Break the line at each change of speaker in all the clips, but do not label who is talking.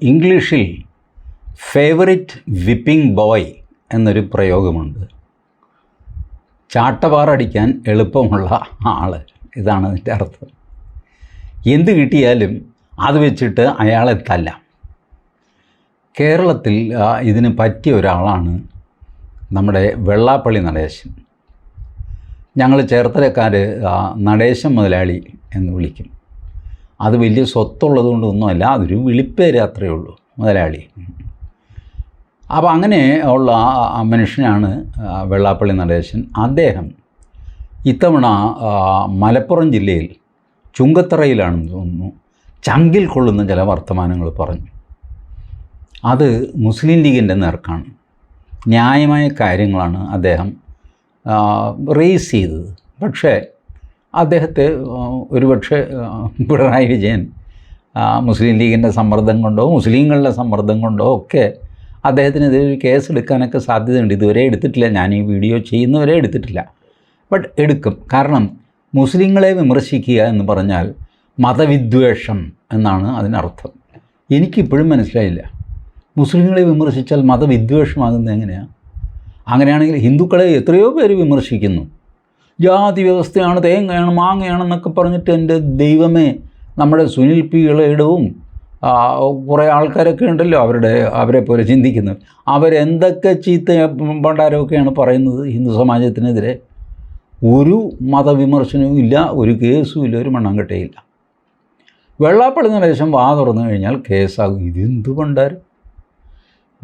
ഇംഗ്ലീഷിൽ favourite whipping boy എന്നൊരു പ്രയോഗമുണ്ട്. ചാട്ടവാറടിക്കാൻ എളുപ്പമുള്ള ആൾ ഇതാണ് അതിന്റെ അർത്ഥം. എന്ത് കിട്ടിയാലും അത് വെച്ചിട്ട് അയാളെ തല്ലാം കേരളത്തിൽ ഇതിന് പറ്റിയ ഒരാളാണ് നമ്മുടെ വെള്ളാപ്പള്ളി നടേശൻ. ഞങ്ങൾ ചേർത്തലക്കാർ നടേശൻ മുതലാളി എന്ന് വിളിക്കും. അത് വലിയ സ്വത്തുള്ളത് കൊണ്ടൊന്നുമല്ല അതൊരു വിളിപ്പേര് അത്രയേ ഉള്ളൂ മുതലാളി. അപ്പോൾ അങ്ങനെ ഉള്ള മനുഷ്യനാണ് വെള്ളാപ്പള്ളി നടേശൻ. അദ്ദേഹം ഇത്തവണ മലപ്പുറം ജില്ലയിൽ ചുങ്കത്തറയിലാണെന്ന് തോന്നുന്നു ചങ്കിൽ കൊള്ളുന്ന ചില വർത്തമാനങ്ങൾ പറഞ്ഞു. അത് മുസ്ലിം ലീഗിന്റെ നേർക്കാണ്. ന്യായമായ കാര്യങ്ങളാണ് അദ്ദേഹം റേസ് ചെയ്തത്. പക്ഷേ അദ്ദേഹത്തെ ഒരുപക്ഷെ പിണറായി വിജയൻ മുസ്ലിം ലീഗിന്റെ സമ്മർദ്ദം കൊണ്ടോ മുസ്ലിങ്ങളുടെ സമ്മർദ്ദം കൊണ്ടോ ഒക്കെ അദ്ദേഹത്തിനെതിരെ ഒരു കേസ് എടുക്കാനൊക്കെ സാധ്യതയുണ്ട്. ഇതുവരെ എടുത്തിട്ടില്ല. ഞാൻ ഈ വീഡിയോ ചെയ്യുന്നവരെ എടുത്തിട്ടില്ല. ബട്ട് എടുക്കും. കാരണം മുസ്ലിങ്ങളെ വിമർശിക്കുക എന്ന് പറഞ്ഞാൽ മതവിദ്വേഷം എന്നാണ് അതിനർത്ഥം. എനിക്കിപ്പോഴും മനസ്സിലായില്ല. മുസ്ലിങ്ങളെ വിമർശിച്ചാൽ മതവിദ്വേഷമാകുന്നത് എങ്ങനെയാണ് അങ്ങനെയാണെങ്കിൽ ഹിന്ദുക്കളെ എത്രയോ പേര് വിമർശിക്കുന്നു. ജാതി വ്യവസ്ഥയാണ് തേങ്ങയാണ് മാങ്ങയാണെന്നൊക്കെ പറഞ്ഞിട്ട് എന്റെ ദൈവമേ നമ്മുടെ സുനിൽ പി ഇളയിടവും കുറേ ആൾക്കാരൊക്കെ ഉണ്ടല്ലോ അവരുടെ അവരെ പോലെ ചിന്തിക്കുന്നത്. അവരെന്തൊക്കെ ചീത്ത പണ്ടാരമൊക്കെയാണ് പറയുന്നത് ഹിന്ദു സമാജത്തിനെതിരെ? ഒരു മതവിമർശനവും ഇല്ല ഒരു കേസും ഇല്ല ഒരു മണ്ണാങ്കട്ടയില്ല വെള്ളാപ്പള്ളി നടേശം വാ തുറന്നു കഴിഞ്ഞാൽ കേസാകും. ഇതെന്ത് പണ്ടാരം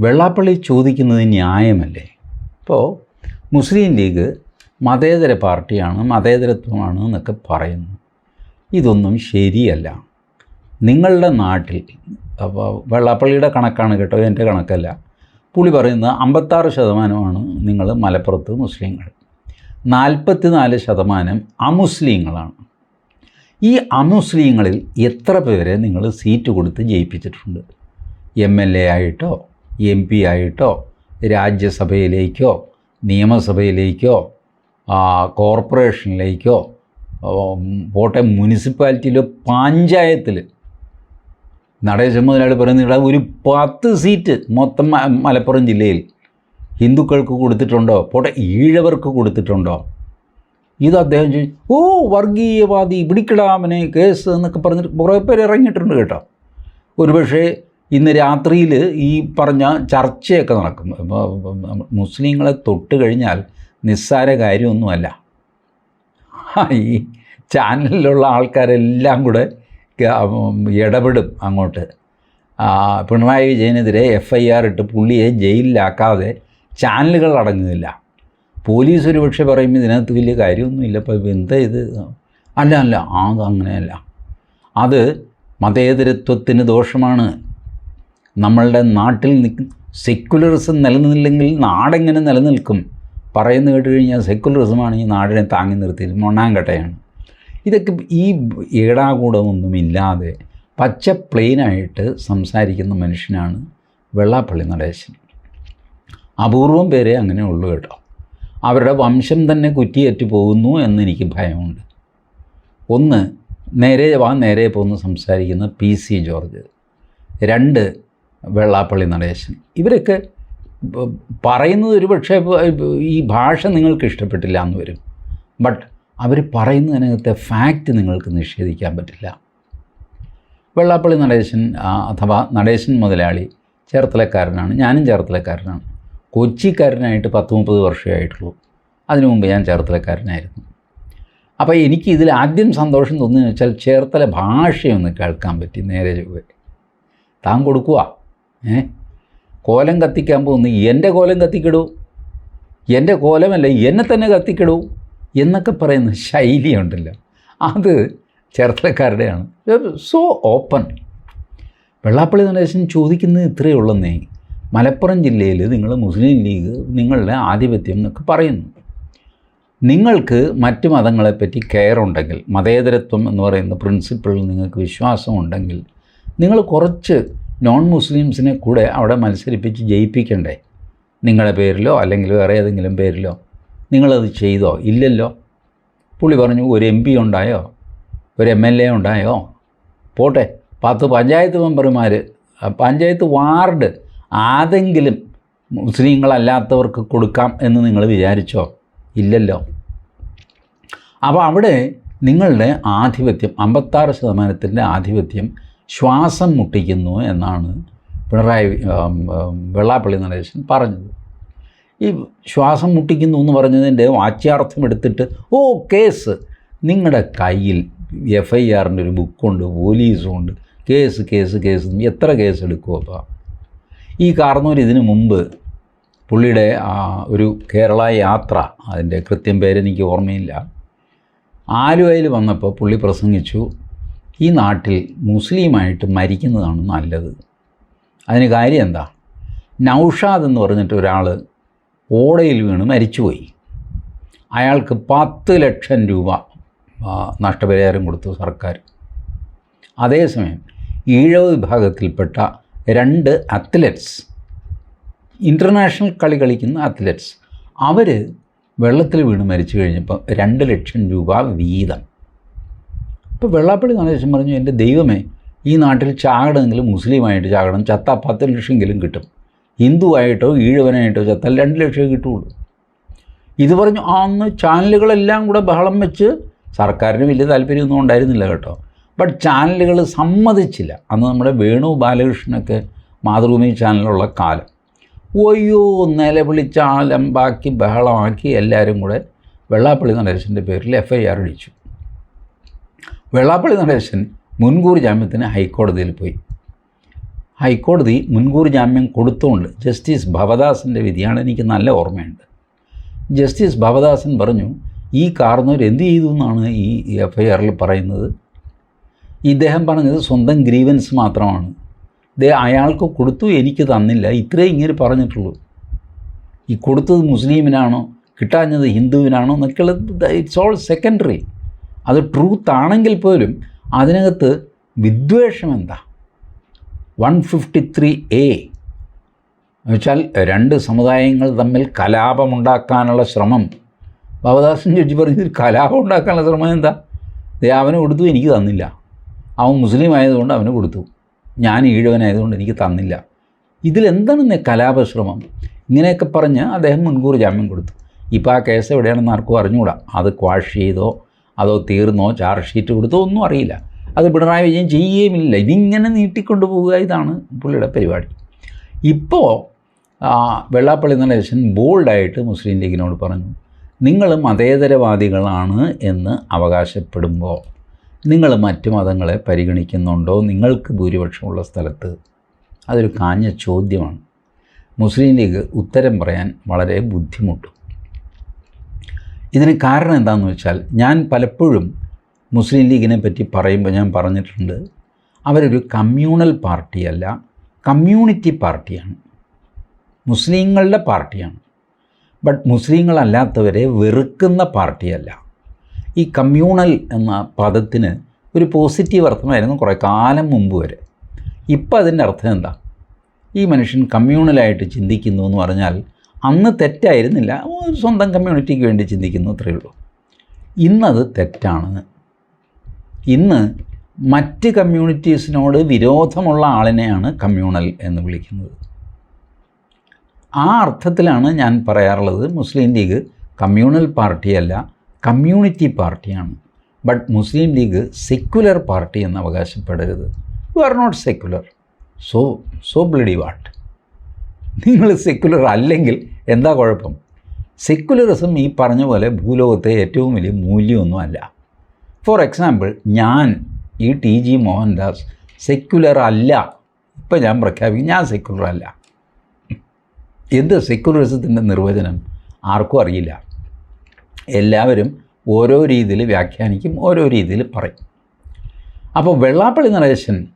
വെള്ളാപ്പള്ളി ചോദിക്കുന്നത് ന്യായമല്ലേ? ഇപ്പോൾ മുസ്ലിം ലീഗ് മതേതര പാർട്ടിയാണ് മതേതരത്വമാണ് എന്നൊക്കെ പറയുന്നു. ഇതൊന്നും ശരിയല്ല. നിങ്ങളുടെ നാട്ടിൽ വെള്ളാപ്പള്ളിയുടെ കണക്കാണ് കേട്ടോ എന്റെ കണക്കല്ല. പുള്ളി പറയുന്നത് അമ്പത്താറ് ശതമാനമാണ് നിങ്ങൾ മലപ്പുറത്ത് മുസ്ലിങ്ങൾ. നാൽപ്പത്തി നാല് ശതമാനം അമുസ്ലിങ്ങളാണ്. ഈ അമുസ്ലിങ്ങളിൽ എത്ര പേരെ നിങ്ങൾ സീറ്റ് കൊടുത്ത് ജയിപ്പിച്ചിട്ടുണ്ട്? എം എൽ എ ആയിട്ടോ എം പി ആയിട്ടോ രാജ്യസഭയിലേക്കോ നിയമസഭയിലേക്കോ കോർപ്പറേഷനിലേക്കോ പോട്ടെ മുനിസിപ്പാലിറ്റിയിലോ പഞ്ചായത്തിൽ നടേശൻ മുതലാളി പറയുന്നത് ഒരു പത്ത് സീറ്റ് മൊത്തം മലപ്പുറം ജില്ലയിൽ ഹിന്ദുക്കൾക്ക് കൊടുത്തിട്ടുണ്ടോ? പോട്ടെ ഈഴവർക്ക് കൊടുത്തിട്ടുണ്ടോ? ഇത് അദ്ദേഹം ചോദിച്ചു ഓ വർഗീയവാദി പിടിക്കിടാമനെ കേസ് എന്നൊക്കെ പറഞ്ഞിട്ട് കുറേ പേര് ഇറങ്ങിയിട്ടുണ്ട് കേട്ടോ. ഒരുപക്ഷേ ഇന്ന് രാത്രിയിൽ ഈ പറഞ്ഞ ചർച്ചയൊക്കെ നടക്കും. മുസ്ലിങ്ങളെ തൊട്ട് കഴിഞ്ഞാൽ നിസ്സാര കാര്യമൊന്നുമല്ല. ഈ ചാനലിലുള്ള ആൾക്കാരെല്ലാം കൂടെ ഇടപെടും അങ്ങോട്ട്. പിണറായി വിജയനെതിരെ എഫ് ഐ ആർ ഇട്ട് പുള്ളിയെ ജയിലിലാക്കാതെ ചാനലുകൾ അടങ്ങുന്നില്ല. പോലീസ് ഒരു പക്ഷേ പറയും ഇതിനകത്ത് വലിയ കാര്യമൊന്നുമില്ല. ഇപ്പോൾ എന്താ ഇത്? അല്ല അല്ല അത് അങ്ങനെയല്ല. അത് മതേതരത്വത്തിന് ദോഷമാണ്. നമ്മളുടെ നാട്ടിൽ സെക്യുലറിസം നിലനിന്നില്ലെങ്കിൽ നാടെങ്ങനെ നിലനിൽക്കും? പറയുന്ന കേട്ട് കഴിഞ്ഞാൽ സെക്കുലറിസമാണ് ഈ നാടിനെ താങ്ങി നിർത്തിയത്. മൊണ്ണാങ്കട്ടയാണ്. ഇതൊക്കെ ഈ ഏടാകൂടമൊന്നുമില്ലാതെ പച്ച പ്ലെയിനായിട്ട് സംസാരിക്കുന്ന മനുഷ്യനാണ് വെള്ളാപ്പള്ളി നടേശൻ. അപൂർവം പേരെ അങ്ങനെ ഉള്ളു കേട്ടോ. അവരുടെ വംശം തന്നെ കുറ്റിയേറ്റ് പോകുന്നു എന്നെനിക്ക് ഭയമുണ്ട്. ഒന്ന് നേരെ വാ നേരെ പോകുന്ന സംസാരിക്കുന്ന പി സി ജോർജ്. രണ്ട് വെള്ളാപ്പള്ളി നടേശൻ. ഇവരൊക്കെ പറയുന്നത് ഒരു പക്ഷേ ഈ ഭാഷ നിങ്ങൾക്ക് ഇഷ്ടപ്പെട്ടില്ല എന്ന് വരും. ബട്ട് അവർ പറയുന്നതിനകത്തെ ഫാക്റ്റ് നിങ്ങൾക്ക് നിഷേധിക്കാൻ പറ്റില്ല. വെള്ളാപ്പള്ളി നടേശൻ അഥവാ നടേശൻ മുതലാളി ചേർത്തലക്കാരനാണ്. ഞാനും ചേർത്തലക്കാരനാണ്. കൊച്ചിക്കാരനായിട്ട് പത്ത് മുപ്പത് വർഷമേ ആയിട്ടുള്ളൂ. അതിനു മുമ്പ് ഞാൻ ചേർത്തലക്കാരനായിരുന്നു. അപ്പോൾ എനിക്ക് ഇതിൽ ആദ്യം സന്തോഷം തോന്നുന്നത് വെച്ചാൽ ചേർത്തല ഭാഷയൊന്ന് കേൾക്കാൻ പറ്റി നേരെ ചൊവ്വേ. താൻ കൊടുക്കുക ഏ? കോലം കത്തിക്കാൻ പോകുന്നു. എന്റെ കോലം കത്തിക്കിടൂ. എന്റെ കോലമല്ല എന്നെ തന്നെ കത്തിക്കിടൂ എന്നൊക്കെ പറയുന്ന ശൈലിയുണ്ടല്ലോ. അത് ചേർത്തലക്കാരുടെയാണ് സോ ഓപ്പൺ വെള്ളാപ്പള്ളി നടേശൻ ചോദിക്കുന്നത് ഇത്രയേ ഉള്ളെന്നേ. മലപ്പുറം ജില്ലയിൽ നിങ്ങൾ മുസ്ലിം ലീഗ് നിങ്ങളുടെ ആധിപത്യം എന്നൊക്കെ പറയുന്നു. നിങ്ങൾക്ക് മറ്റ് മതങ്ങളെപ്പറ്റി കെയർ ഉണ്ടെങ്കിൽ മതേതരത്വം എന്ന് പറയുന്ന പ്രിൻസിപ്പിളിൽ നിങ്ങൾക്ക് വിശ്വാസമുണ്ടെങ്കിൽ നിങ്ങൾ കുറച്ച് നോൺ മുസ്ലിംസിനെ കൂടെ അവിടെ മത്സരിപ്പിച്ച് ജയിപ്പിക്കണ്ടേ? നിങ്ങളുടെ പേരിലോ അല്ലെങ്കിൽ വേറെ ഏതെങ്കിലും പേരിലോ? നിങ്ങളത് ചെയ്തോ? ഇല്ലല്ലോ. പുള്ളി പറഞ്ഞു ഒരു എം പി ഉണ്ടായോ? ഒരു എം എൽ എ ഉണ്ടായോ? പോട്ടെ. പത്ത് പഞ്ചായത്ത് മെമ്പർമാർ പഞ്ചായത്ത് വാർഡ് ആരെങ്കിലും മുസ്ലിങ്ങളല്ലാത്തവർക്ക് കൊടുക്കാം എന്ന് നിങ്ങൾ വിചാരിച്ചോ? ഇല്ലല്ലോ. അപ്പോൾ അവിടെ നിങ്ങളുടെ ആധിപത്യം അമ്പത്താറ് ശതമാനത്തിന്റെ ആധിപത്യം ശ്വാസം മുട്ടിക്കുന്നു എന്നാണ് പിണറായി വെള്ളാപ്പള്ളി നടേശൻ പറഞ്ഞത്. ഈ ശ്വാസം മുട്ടിക്കുന്നു എന്ന് പറഞ്ഞതിന്റെ വാച്യാർത്ഥം എടുത്തിട്ട് ഓ കേസ്. നിങ്ങളുടെ കയ്യിൽ എഫ് ഐ ആറിന്റെ ഒരു ബുക്കുണ്ട് പോലീസുണ്ട്. Case case case. എത്ര കേസ് എടുക്കുമോ അപ്പോൾ ഈ കാർന്നൂർ ഇതിനു മുമ്പ് പുള്ളിയുടെ ഒരു കേരള യാത്ര അതിന്റെ കൃത്യം പേരെനിക്ക് ഓർമ്മയില്ല. ആലുവയിൽ വന്നപ്പോൾ പുള്ളി പ്രസംഗിച്ചു ഈ നാട്ടിൽ മുസ്ലിമായിട്ട് മരിക്കുന്നതാണ് നല്ലത്. അതിന് കാര്യം എന്താ? നൗഷാദ് എന്ന് പറഞ്ഞിട്ട് ഒരാൾ ഓടയിൽ വീണ് മരിച്ചുപോയി. അയാൾക്ക് പത്ത് ലക്ഷം രൂപ നഷ്ടപരിഹാരം കൊടുത്തു സർക്കാർ. അതേസമയം ഈഴവ് വിഭാഗത്തിൽപ്പെട്ട രണ്ട് അത്ലറ്റ്സ് ഇന്റർനാഷണൽ കളി കളിക്കുന്ന അത്ലറ്റ്സ് അവർ വെള്ളത്തിൽ വീണ് മരിച്ചു കഴിഞ്ഞപ്പോൾ രണ്ട് ലക്ഷം രൂപ വീതം. ഇപ്പോൾ വെള്ളാപ്പള്ളി നടേശൻ പറഞ്ഞു എന്റെ ദൈവമേ ഈ നാട്ടിൽ ചാകണമെങ്കിലും മുസ്ലിമായിട്ട് ചാകണം. ചത്ത പത്ത് ലക്ഷമെങ്കിലും കിട്ടും. ഹിന്ദുവായിട്ടോ ഈഴവനായിട്ടോ ചത്താൽ രണ്ട് ലക്ഷം കിട്ടുള്ളൂ. ഇത് പറഞ്ഞു അന്ന് ചാനലുകളെല്ലാം കൂടെ ബഹളം വെച്ച് സർക്കാരിന് വലിയ താല്പര്യമൊന്നും ഉണ്ടായിരുന്നില്ല കേട്ടോ. ബട്ട് ചാനലുകൾ സമ്മതിച്ചില്ല. അന്ന് നമ്മുടെ വേണു ബാലകൃഷ്ണനൊക്കെ മാതൃഭൂമി ചാനലുള്ള കാലം. ഒയ്യോ നിലവിളിച്ചാലം ആലമ്പാക്കി ബഹളമാക്കി എല്ലാവരും കൂടെ വെള്ളാപ്പള്ളി നടേശന്റെ പേരിൽ എഫ് ഐ ആർ അടിച്ചു. വെള്ളാപ്പള്ളി നടേശൻ മുൻകൂർ ജാമ്യത്തിന് ഹൈക്കോടതിയിൽ പോയി. ഹൈക്കോടതി മുൻകൂർ ജാമ്യം കൊടുത്തുകൊണ്ട് ജസ്റ്റിസ് ഭവദാസിന്റെ വിധിയാണ് എനിക്ക് നല്ല ഓർമ്മയുണ്ട്. ജസ്റ്റിസ് ഭവദാസൻ പറഞ്ഞു ഈ കാർന്നവർ എന്ത് ചെയ്തു എന്നാണ് ഈ എഫ് ഐ ആറിൽ പറയുന്നത്? ഇദ്ദേഹം പറഞ്ഞത് സ്വന്തം ഗ്രീവൻസ് മാത്രമാണ്. ദേ അയാൾക്ക് കൊടുത്തു എനിക്ക് തന്നില്ല. ഇത്രേ ഇങ്ങനെ പറഞ്ഞിട്ടുള്ളൂ. ഈ കൊടുത്തത് മുസ്ലിമിനാണോ കിട്ടാഞ്ഞത് ഹിന്ദുവിനാണോ എന്നൊക്കെയുള്ളത് ഇറ്റ്സ് ഓൾ സെക്കൻഡറി അത് ട്രൂത്ത് ആണെങ്കിൽ പോലും അതിനകത്ത് വിദ്വേഷം എന്താ? വൺ ഫിഫ്റ്റി ത്രീ എ എന്നുവെച്ചാൽ രണ്ട് സമുദായങ്ങൾ തമ്മിൽ കലാപമുണ്ടാക്കാനുള്ള ശ്രമം. ഭവദാസൻ ജഡ്ജി പറഞ്ഞത് കലാപം ഉണ്ടാക്കാനുള്ള ശ്രമം എന്താ? ദേ അവന് കൊടുത്തു എനിക്ക് തന്നില്ല. അവൻ മുസ്ലിം ആയതുകൊണ്ട് അവന് കൊടുത്തു. ഞാൻ ഈഴവനായതുകൊണ്ട് എനിക്ക് തന്നില്ല. ഇതിലെന്താണ് കലാപശ്രമം? ഇങ്ങനെയൊക്കെ പറഞ്ഞ് അദ്ദേഹം മുൻകൂർ ജാമ്യം കൊടുത്തു. ഇപ്പോൾ ആ കേസ് എവിടെയാണെന്ന് ആർക്കും അറിഞ്ഞുകൂടാ. അത് ക്വാഷ് ചെയ്തോ അതോ തീർന്നോ? ചാർജ് ഷീറ്റ് കൊടുത്തോ? ഒന്നും അറിയില്ല. അത് പിണറായി വിജയൻ ചെയ്യുകയുമില്ല. ഇതിങ്ങനെ നീട്ടിക്കൊണ്ടു പോവുക ഇതാണ് പുള്ളിയുടെ പരിപാടി. ഇപ്പോൾ വെള്ളാപ്പള്ളി നടേശൻ ബോൾഡായിട്ട് മുസ്ലിം ലീഗിനോട് പറഞ്ഞു നിങ്ങൾ മതേതരവാദികളാണ് എന്ന് അവകാശപ്പെടുമ്പോൾ നിങ്ങൾ മറ്റ് മതങ്ങളെ പരിഗണിക്കുന്നുണ്ടോ? നിങ്ങൾക്ക് ഭൂരിപക്ഷമുള്ള സ്ഥലത്ത്? അതൊരു കാഞ്ഞ ചോദ്യമാണ്. മുസ്ലിം ലീഗ് ഉത്തരം പറയാൻ വളരെ ബുദ്ധിമുട്ടും. ഇതിന് കാരണം എന്താണെന്ന് വെച്ചാൽ ഞാൻ പലപ്പോഴും മുസ്ലിം ലീഗിനെ പറ്റി പറയുമ്പോൾ ഞാൻ പറഞ്ഞിട്ടുണ്ട് അവരൊരു കമ്മ്യൂണൽ പാർട്ടിയല്ല കമ്മ്യൂണിറ്റി പാർട്ടിയാണ്. മുസ്ലിങ്ങളുടെ പാർട്ടിയാണ്. ബട്ട് മുസ്ലിങ്ങളല്ലാത്തവരെ വെറുക്കുന്ന പാർട്ടിയല്ല. ഈ കമ്മ്യൂണൽ എന്ന പദത്തിന് ഒരു പോസിറ്റീവ് അർത്ഥമായിരുന്നു കുറേ കാലം മുമ്പ് വരെ. ഇപ്പം അതിന്റെ അർത്ഥം എന്താ? ഈ മനുഷ്യൻ കമ്മ്യൂണലായിട്ട് ചിന്തിക്കുന്നു എന്ന് പറഞ്ഞാൽ അന്ന് തെറ്റായിരുന്നില്ല. സ്വന്തം കമ്മ്യൂണിറ്റിക്ക് വേണ്ടി ചിന്തിക്കുന്നു അത്രയേ ഉള്ളൂ. ഇന്നത് തെറ്റാണ് ഇന്ന് മറ്റ് കമ്മ്യൂണിറ്റീസിനോട് വിരോധമുള്ള ആളിനെയാണ് കമ്മ്യൂണൽ എന്ന് വിളിക്കുന്നത്. ആ അർത്ഥത്തിലാണ് ഞാൻ പറയാറുള്ളത് മുസ്ലിം ലീഗ് കമ്മ്യൂണൽ പാർട്ടിയല്ല കമ്മ്യൂണിറ്റി പാർട്ടിയാണ്. But Muslim League secular party എന്ന് അവകാശപ്പെടരുത്. You are not secular so so bloody what നിങ്ങൾ സെക്യുലർ അല്ലെങ്കിൽ എന്താ കുഴപ്പം? സെക്യുലറിസം ഈ പറഞ്ഞ പോലെ ഭൂലോകത്തെ ഏറ്റവും വലിയ മൂല്യമൊന്നുമല്ല ഫോർ എക്സാമ്പിൾ ഞാൻ ഈ ടി ജി മോഹൻദാസ് സെക്യുലർ അല്ല. ഇപ്പം ഞാൻ പ്രഖ്യാപിക്കും ഞാൻ സെക്യുലർ അല്ല. എന്ത് സെക്യുലറിസത്തിന്റെ നിർവചനം? ആർക്കും അറിയില്ല. എല്ലാവരും ഓരോ രീതിയിൽ വ്യാഖ്യാനിക്കും ഓരോ രീതിയിൽ പറയും. അപ്പോൾ വെള്ളാപ്പള്ളി നടേശൻ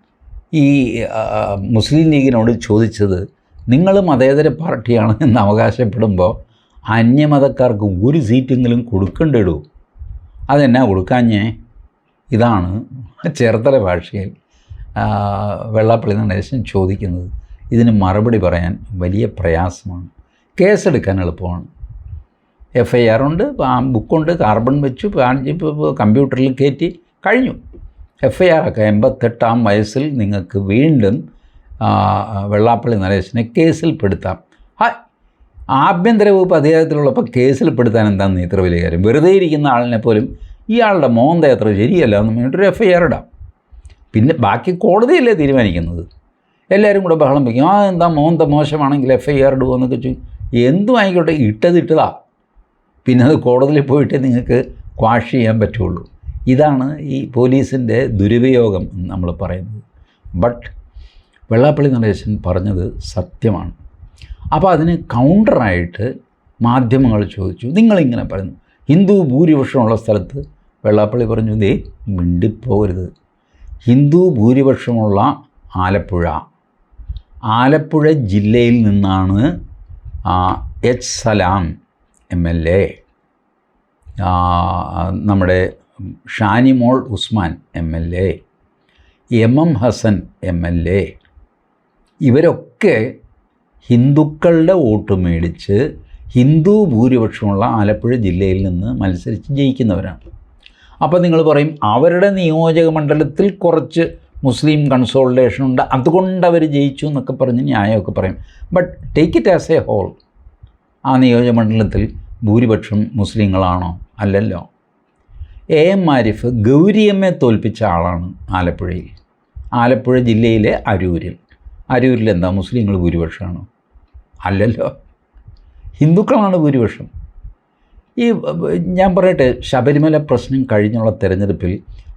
ഈ മുസ്ലിം ലീഗിനോട് ചോദിച്ചത് നിങ്ങൾ മതേതര പാർട്ടിയാണ് എന്ന് അവകാശപ്പെടുമ്പോൾ അന്യമതക്കാർക്ക് ഒരു സീറ്റെങ്കിലും കൊടുക്കേണ്ടിടൂ? അതെന്നാ കൊടുക്കാഞ്ഞേ? ഇതാണ് ചേർത്തല ഭാഷയിൽ വെള്ളാപ്പള്ളി നടേശൻ ചോദിക്കുന്നത്. ഇതിന് മറുപടി പറയാൻ വലിയ പ്രയാസമാണ്. കേസെടുക്കാൻ എളുപ്പമാണ്. എഫ് ഐ ആർ ഉണ്ട് ബുക്കുണ്ട് കാർബൺ വെച്ചു കമ്പ്യൂട്ടറിൽ കയറ്റി കഴിഞ്ഞു. എഫ് ഐ ആർ ഒക്കെ എൺപത്തെട്ടാം വയസ്സിൽ നിങ്ങൾക്ക് വീണ്ടും വെള്ളാപ്പള്ളി നരേശനെ കേസിൽപ്പെടുത്താം ആഭ്യന്തര വകുപ്പ് അധികാരത്തിലുള്ളപ്പോൾ കേസിൽപ്പെടുത്താൻ എന്താണെന്ന് ഇത്ര വലിയ കാര്യം? വെറുതെ ഇരിക്കുന്ന ആളിനെ പോലും ഇയാളുടെ മോന്ത അത്ര ശരിയല്ല എന്ന് പറഞ്ഞിട്ടൊരു എഫ് ഐ ആർ ഇടാം. പിന്നെ ബാക്കി കോടതിയല്ലേ തീരുമാനിക്കുന്നത്? എല്ലാവരും കൂടെ ബഹളം വയ്ക്കും ആ എന്താ മോന്ത മോശമാണെങ്കിൽ എഫ് ഐ ആർ ഇടുമോ എന്നൊക്കെ ചോദിച്ചു എന്തും ആയിക്കോട്ടെ ഇട്ടത് ഇട്ടതാ. പിന്നെ അത് കോടതിയിൽ പോയിട്ട് നിങ്ങൾക്ക് ക്വാഷ് ചെയ്യാൻ പറ്റുള്ളൂ. ഇതാണ് ഈ പോലീസിന്റെ ദുരുപയോഗം നമ്മൾ പറയുന്നത്. ബട്ട് വെള്ളാപ്പള്ളി നടേശൻ പറഞ്ഞത് സത്യമാണ്. അപ്പോൾ അതിന് കൗണ്ടറായിട്ട് മാധ്യമങ്ങൾ ചോദിച്ചു നിങ്ങളിങ്ങനെ പറയുന്നു. ഹിന്ദു ഭൂരിപക്ഷമുള്ള സ്ഥലത്ത് വെള്ളാപ്പള്ളി പറഞ്ഞു ദേ മിണ്ടിപ്പോകരുത്. ഹിന്ദു ഭൂരിപക്ഷമുള്ള ആലപ്പുഴ. ആലപ്പുഴ ജില്ലയിൽ നിന്നാണ് H Salam M L A നമ്മുടെ Shanimol Usman M L A M M Hasan M L A ഇവരൊക്കെ ഹിന്ദുക്കളുടെ വോട്ട് മേടിച്ച് ഹിന്ദു ഭൂരിപക്ഷമുള്ള ആലപ്പുഴ ജില്ലയിൽ നിന്ന് മത്സരിച്ച് ജയിക്കുന്നവരാണ്. അപ്പോൾ നിങ്ങൾ പറയും അവരുടെ നിയോജക മണ്ഡലത്തിൽ കുറച്ച് മുസ്ലിം കൺസോൾട്ടേഷൻ ഉണ്ട് അതുകൊണ്ട് അവർ ജയിച്ചു എന്നൊക്കെ പറഞ്ഞ് ന്യായമൊക്കെ പറയും. But take it as a whole ആ നിയോജക മണ്ഡലത്തിൽ ഭൂരിപക്ഷം മുസ്ലിങ്ങളാണോ? അല്ലല്ലോ. എ. എം. ആരിഫ് ഗൗരിയമ്മയെ തോൽപ്പിച്ച ആളാണ് ആലപ്പുഴയിൽ. ആലപ്പുഴ ജില്ലയിലെ അരൂരിൽ. അരൂരിൽ എന്താ? മുസ്ലിങ്ങൾ ഭൂരിപക്ഷമാണോ? അല്ലല്ലോ. ഹിന്ദുക്കളാണ് ഭൂരിപക്ഷം. ഈ ഞാൻ പറയട്ടെ ശബരിമല പ്രശ്നം കഴിഞ്ഞുള്ള തെരഞ്ഞെടുപ്പിൽ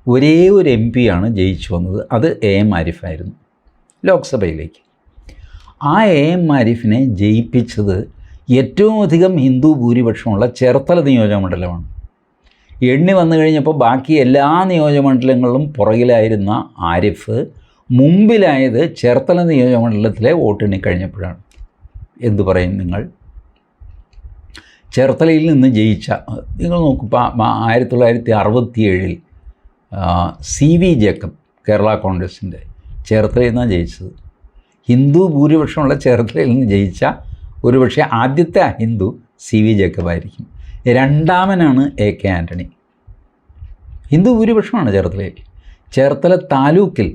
ഒരേ ഒരു എം ആണ് ജയിച്ചു വന്നത്. അത് എ എം ആരിഫായിരുന്നു ലോക്സഭയിലേക്ക്. ആ എ എം ആരിഫിനെ ജയിപ്പിച്ചത് ഏറ്റവും അധികം ഹിന്ദു ഭൂരിപക്ഷമുള്ള ചേർത്തല നിയോജകമണ്ഡലമാണ് എണ്ണി വന്നു കഴിഞ്ഞപ്പോൾ ബാക്കി എല്ലാ നിയോജകമണ്ഡലങ്ങളിലും പുറകിലായിരുന്ന ആരിഫ് മുമ്പിലായത് ചേർത്തല നിയോജകമണ്ഡലത്തിലെ വോട്ടെണ്ണി കഴിഞ്ഞപ്പോഴാണ്. എന്തു പറയും നിങ്ങൾ? ചേർത്തലയിൽ നിന്ന് ജയിച്ച നിങ്ങൾ നോക്കിപ്പോൾ ആയിരത്തി തൊള്ളായിരത്തി അറുപത്തി ഏഴിൽ സി വി ജേക്കബ് കേരള കോൺഗ്രസിന്റെ ചേർത്തലയിൽ നിന്നാണ് ജയിച്ചത്. ഹിന്ദു ഭൂരിപക്ഷമുള്ള ചേർത്തലയിൽ നിന്ന് ജയിച്ച ഒരുപക്ഷെ ആദ്യത്തെ ഹിന്ദു സി വി ജേക്കബായിരിക്കും രണ്ടാമനാണ് എ കെ ആന്റണി. ഹിന്ദു ഭൂരിപക്ഷമാണ് ചേർത്തലയിൽ. ചേർത്തല താലൂക്കിൽ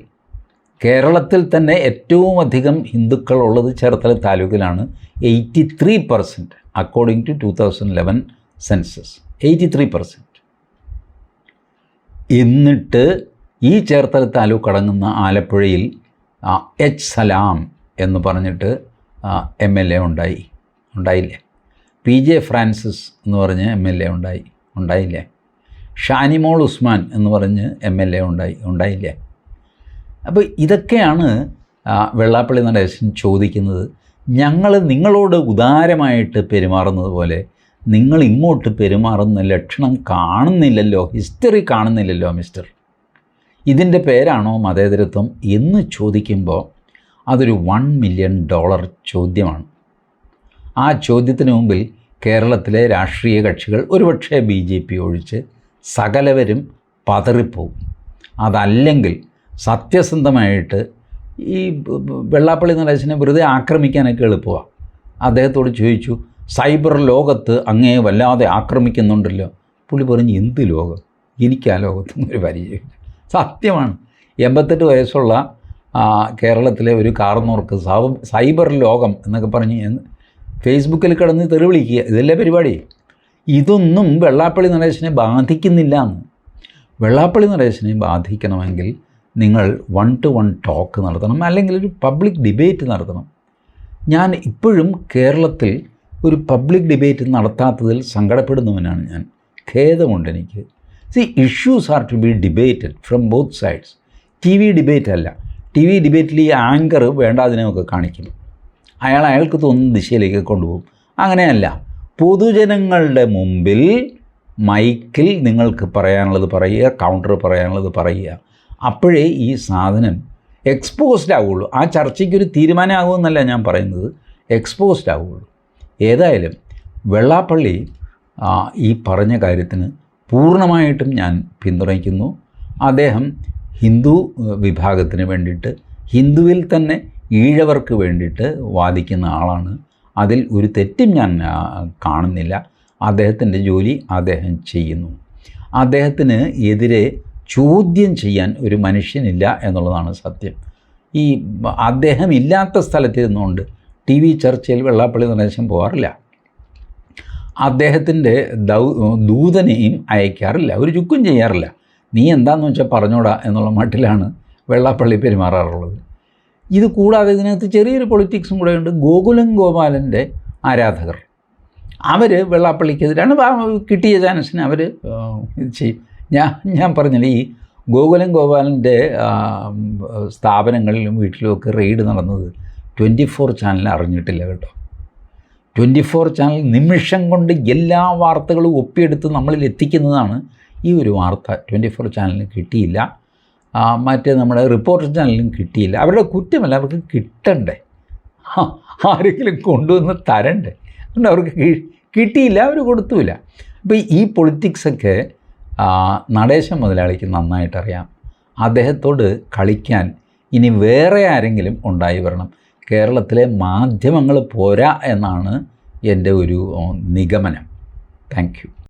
കേരളത്തിൽ തന്നെ ഏറ്റവും അധികം ഹിന്ദുക്കൾ ഹിന്ദുക്കളുള്ളത് Cherthala താലൂക്കിലാണ്. Eighty three percent according to two thousand eleven census eighty three percent. എന്നിട്ട് ഈ ചേർത്തല താലൂക്ക് അടങ്ങുന്ന ആലപ്പുഴയിൽ എച്ച് സലാം എന്ന് പറഞ്ഞിട്ട് എം എൽ എ ഉണ്ടായി. ഉണ്ടായില്ലേ? പി ജെ ഫ്രാൻസിസ് എന്ന് പറഞ്ഞ് എം എൽ എ ഉണ്ടായി. ഉണ്ടായില്ലേ? ഷാനിമോൾ ഉസ്മാൻ എന്ന് പറഞ്ഞ് എം എൽ എ ഉണ്ടായി. ഉണ്ടായില്ലേ? അപ്പോൾ ഇതൊക്കെയാണ് വെള്ളാപ്പള്ളി നടേശൻ ചോദിക്കുന്നത്. ഞങ്ങൾ നിങ്ങളോട് ഉദാരമായിട്ട് പെരുമാറുന്നത് പോലെ നിങ്ങൾ ഇങ്ങോട്ട് പെരുമാറുന്ന ലക്ഷണം കാണുന്നില്ലല്ലോ ഹിസ്റ്ററി കാണുന്നില്ലല്ലോ മിസ്റ്റർ ഇതിന്റെ പേരാണോ മതേതരത്വം എന്ന് ചോദിക്കുമ്പോൾ അതൊരു വൺ മില്യൺ ഡോളർ ചോദ്യമാണ്. ആ ചോദ്യത്തിന് മുമ്പിൽ കേരളത്തിലെ രാഷ്ട്രീയ കക്ഷികൾ ഒരുപക്ഷെ ബി ജെ പി ഒഴിച്ച് സകലവരും പതറിപ്പോവും. അതല്ലെങ്കിൽ സത്യസന്ധമായിട്ട് ഈ വെള്ളാപ്പള്ളി നരേശനെ വെറുതെ ആക്രമിക്കാനൊക്കെ എളുപ്പമാണ് അദ്ദേഹത്തോട് ചോദിച്ചു സൈബർ ലോകത്ത് അങ്ങേ വല്ലാതെ ആക്രമിക്കുന്നുണ്ടല്ലോ? പുള്ളി പറഞ്ഞു എന്ത് ലോകം? എനിക്ക് ആ ലോകത്തൊന്നും ഒരു പരിചയമില്ല. സത്യമാണ്. എൺപത്തെട്ട് വയസ്സുള്ള കേരളത്തിലെ ഒരു കാർന്നോർക്ക് സൈബർ ലോകം എന്നൊക്കെ പറഞ്ഞ് ഫേസ്ബുക്കിൽ കിടന്ന് തെറിവിളിക്കുക ഇതല്ലേ പരിപാടി? ഇതൊന്നും വെള്ളാപ്പള്ളി നരേശനെ ബാധിക്കുന്നില്ല എന്ന്. വെള്ളാപ്പള്ളി നരേശനെ ബാധിക്കണമെങ്കിൽ നിങ്ങൾ വൺ ടു വൺ ടോക്ക് നടത്തണം അല്ലെങ്കിൽ ഒരു പബ്ലിക് ഡിബേറ്റ് നടത്തണം. ഞാൻ ഇപ്പോഴും കേരളത്തിൽ ഒരു പബ്ലിക് ഡിബേറ്റ് നടത്താത്തതിൽ സങ്കടപ്പെടുന്നവനാണ് ഞാൻ. ഖേദമുണ്ട് എനിക്ക്. See issues are to be debated from both sides T V debate അല്ല. ടി വി ഡിബേറ്റിൽ ഈ ആങ്കർ വേണ്ടാതിനെയൊക്കെ കാണിക്കും. അയാൾ അയാൾക്ക് തോന്നുന്ന ദിശയിലേക്ക് കൊണ്ടുപോകും. അങ്ങനെയല്ല. പൊതുജനങ്ങളുടെ മുമ്പിൽ മൈക്കിൽ നിങ്ങൾക്ക് പറയാനുള്ളത് പറയുക കൗണ്ടർ പറയാനുള്ളത് പറയുക. അപ്പോഴേ ഈ സാധനം എക്സ്പോസ്ഡ് ആവുകയുള്ളൂ ആ ചർച്ചയ്ക്കൊരു തീരുമാനമാകുമെന്നല്ല ഞാൻ പറയുന്നത്. എക്സ്പോസ്ഡ് ആവുകയുള്ളൂ ഏതായാലും വെള്ളാപ്പള്ളി ഈ പറഞ്ഞ കാര്യത്തിന് പൂർണമായിട്ടും ഞാൻ പിന്തുണയ്ക്കുന്നു. അദ്ദേഹം ഹിന്ദു വിഭാഗത്തിന് വേണ്ടിയിട്ട് ഹിന്ദുവിൽ തന്നെ ഈഴവർക്ക് വേണ്ടിയിട്ട് വാദിക്കുന്ന ആളാണ്. അതിൽ ഒരു തെറ്റും ഞാൻ കാണുന്നില്ല. അദ്ദേഹത്തിന്റെ ജോലി അദ്ദേഹം ചെയ്യുന്നു. അദ്ദേഹത്തിന് എതിരെ ചോദ്യം ചെയ്യാൻ ഒരു മനുഷ്യനില്ല എന്നുള്ളതാണ് സത്യം. ഈ അദ്ദേഹം ഇല്ലാത്ത സ്ഥലത്തിരുന്നുകൊണ്ട് ടി വി ചർച്ചയിൽ വെള്ളാപ്പള്ളി നടേശൻ പോകാറില്ല അദ്ദേഹത്തിന്റെ ദൗ ദൂതനെയും അയക്കാറില്ല. ഒരു ചുക്കും ചെയ്യാറില്ല. നീ എന്താണെന്ന് വെച്ചാൽ പറഞ്ഞോടാ എന്നുള്ള മട്ടിലാണ് വെള്ളാപ്പള്ളി പെരുമാറാറുള്ളത്. ഇത് കൂടാതെ ഇതിനകത്ത് ചെറിയൊരു പൊളിറ്റിക്സും കൂടെ ഉണ്ട്. ഗോകുലം ഗോപാലന്റെ ആരാധകർ. അവർ വെള്ളാപ്പള്ളിക്കെതിരാണ്. കിട്ടിയ ചാൻസിന് അവർ ഇത് ചെയ്യും. ഞാൻ ഞാൻ പറഞ്ഞില്ല ഈ ഗോകുലം ഗോപാലന്റെ സ്ഥാപനങ്ങളിലും വീട്ടിലുമൊക്കെ റെയ്ഡ് നടന്നത് ട്വന്റി ഫോർ ചാനൽ അറിഞ്ഞിട്ടില്ല കേട്ടോ. ട്വന്റി ഫോർ ചാനൽ നിമിഷം കൊണ്ട് എല്ലാ വാർത്തകളും ഒപ്പിയെടുത്ത് നമ്മളിൽ എത്തിക്കുന്നതാണ് ഈ ഒരു വാർത്ത. ട്വന്റി ഫോർ ചാനലിന് കിട്ടിയില്ല. മറ്റേ നമ്മുടെ റിപ്പോർട്ടർ ചാനലിനും കിട്ടിയില്ല. അവരുടെ കുറ്റമല്ല അവർക്ക് കിട്ടണ്ടേ. ആരെങ്കിലും കൊണ്ടുവന്ന് തരണ്ടേ. അതുകൊണ്ട് അവർക്ക് കിട്ടിയില്ല അവർ കൊടുത്തുമില്ല. അപ്പോൾ ഈ പൊളിറ്റിക്സൊക്കെ നടേശൻ മുതലാളിക്ക് നന്നായിട്ടറിയാം. അദ്ദേഹത്തോട് കളിക്കാൻ ഇനി വേറെ ആരെങ്കിലും ഉണ്ടായി വരണം. കേരളത്തിലെ മാധ്യമങ്ങൾ പോരാ എന്നാണ് എന്റെ ഒരു നിഗമനം. താങ്ക്